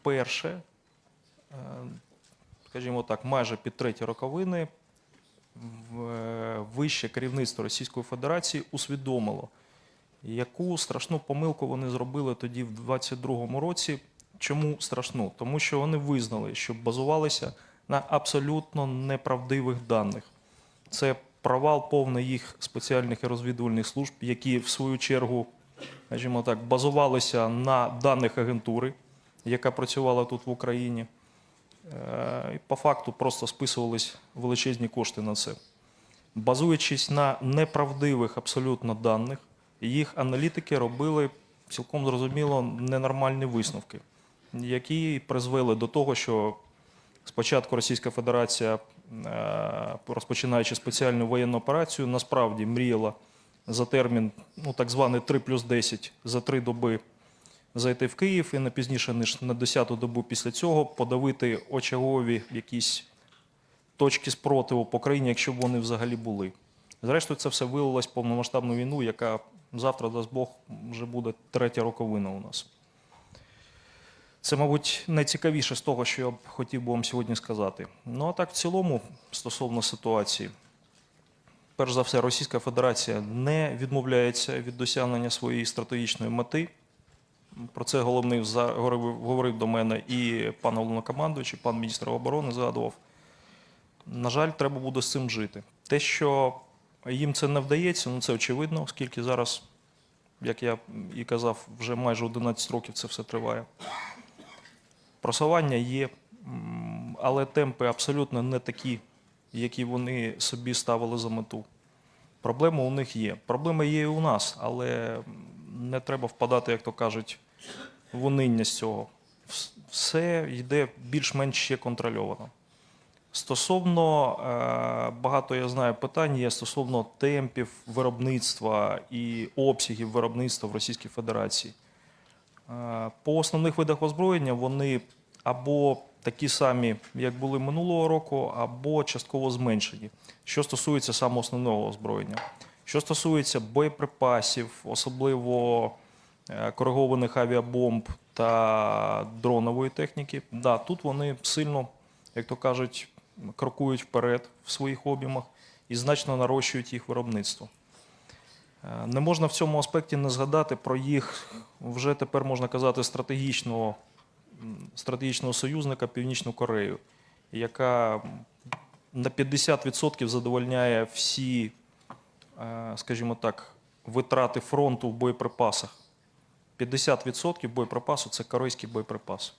вперше, е, скажімо так, майже під треті роковини, е, вище керівництво Російської Федерації усвідомило, яку страшну помилку вони зробили тоді в 22-му році. Чому страшну? Тому що вони визнали, що базувалися на абсолютно неправдивих даних. Це провал повний їх спеціальних і розвідувальних служб, які в свою чергу, скажімо так, базувалися на даних агентури, яка працювала тут в Україні. Е, по факту просто списувались величезні кошти на це. Базуючись на неправдивих абсолютно даних, їх аналітики робили цілком зрозуміло ненормальні висновки, які призвели до того, що спочатку Російська Федерація, е, розпочинаючи спеціальну воєнну операцію, насправді мріяла за термін, ну так званий 3 плюс 10, за три доби зайти в Київ і не пізніше ніж на 10-ту добу після цього подавити очагові якісь точки спротиву по країні, якщо б вони взагалі були. Зрештою, це все вилилось в повномасштабну війну, яка завтра, дасть Бог, вже буде третя роковина у нас. Це, мабуть, найцікавіше з того, що я б хотів би вам сьогодні сказати. Ну а так, в цілому, стосовно ситуації, перш за все, Російська Федерація не відмовляється від досягнення своєї стратегічної мети. Про це головний говорив, до мене і пан головнокомандуючий, пан міністр оборони згадував. На жаль, треба буде з цим жити. Те, що їм це не вдається, ну це очевидно, оскільки зараз, як я і казав, вже майже 11 років це все триває. Просування є, але темпи абсолютно не такі, які вони собі ставили за мету. Проблема у них є. Проблема є і у нас, але не треба впадати, як то кажуть, в униння з цього. Все йде більш-менш ще контрольовано. Стосовно е, багато я знаю питань є стосовно темпів виробництва і обсягів виробництва в Російській Федерації. Е, По основних видах озброєння вони або такі самі, як були минулого року, або частково зменшені. Що стосується саме основного озброєння. Що стосується боєприпасів, особливо коригованих авіабомб та дронової техніки, да, тут вони сильно, як то кажуть, крокують вперед в своїх об'ємах і значно нарощують їх виробництво. Е, Не можна в цьому аспекті не згадати про їх вже тепер можна казати стратегічного, стратегічного союзника Північну Корею, яка на 50% задовольняє всі, е, скажімо так, витрати фронту в боєприпасах. 50% боєприпасу це корейський боєприпас.